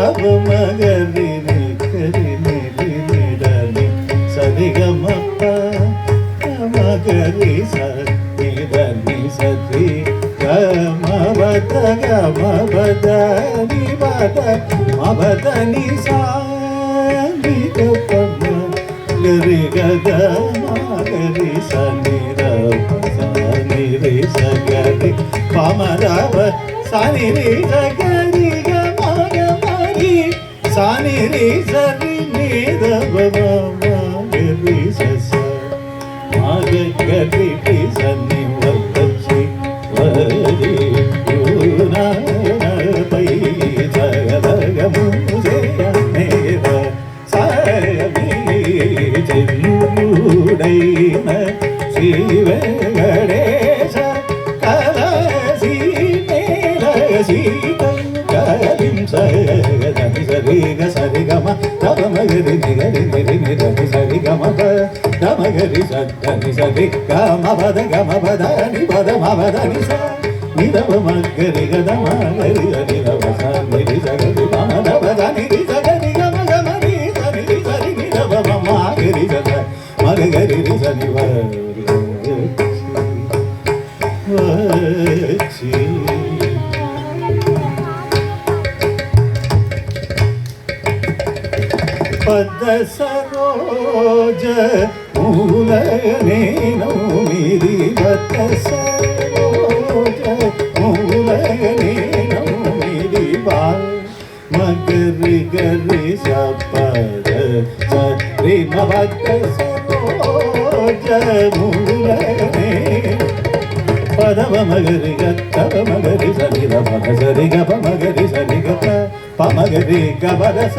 గమ మగరి కరి నిరి నిరని మగరి సరి సరి గమ వద గమ వద సాని గమ గరి గద మగరి సని రవ సగరి పమరవ సగరి సాని రి సరి ని రవ సస మగరి రి సని వరి పై చెల్లుడైన తమగరి నిగరి నిరి నిరని సరిగమ తమగరి సని సరి గమ పద గమ పద ని పద మపద ని స నిరవ మగరి గద మగరి హరి రవ స నిరి సగరి మమ దవ ద నిరి సగరి గమ గమ ని సరి ని సరి ని రవ మమ గరి గద మగరి రి సని వచ్చి ಪದ ಸರೋಜ ಮೂಲಗನೇನೋ ಮಿರಿ ಪದ ಸರೋಜ ಮೂಲಗನೇನೋ ಮಿರಿ ಬಾಲ್ ಮಗರಿ ಗರಿ ಸಪದ ಸರಿ ಭಕ್ತ ಸರೋಜ ಮೂಲಗನೇ ಪದವ ಮಗರಿ ಗತ್ತವ ಮಗರಿ ಸರಿ ಗ ಮಗರಿ ಸರಿ ಗ ಪಮಗರಿ ಗ ಬರಸ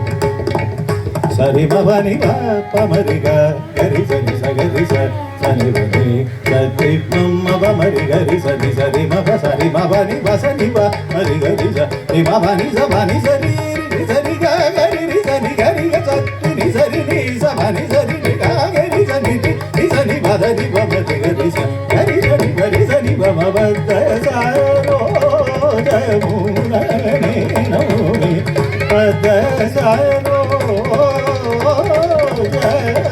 సరి భవని పమరిగా గరి సరి సగరి సని వని సతి మమ్మ బమరి గరి సరి సరి మభ సరి భవని వసని వ మరి గరి సరి భవని సభని సరి సరి గరి సని గరి సత్తి ని సరి ని సభని సరి ని గరి సని ని సని భదని భవతి గరి సని గరి సని గరి సని భవ భద్ర సారో జయమున Yeah.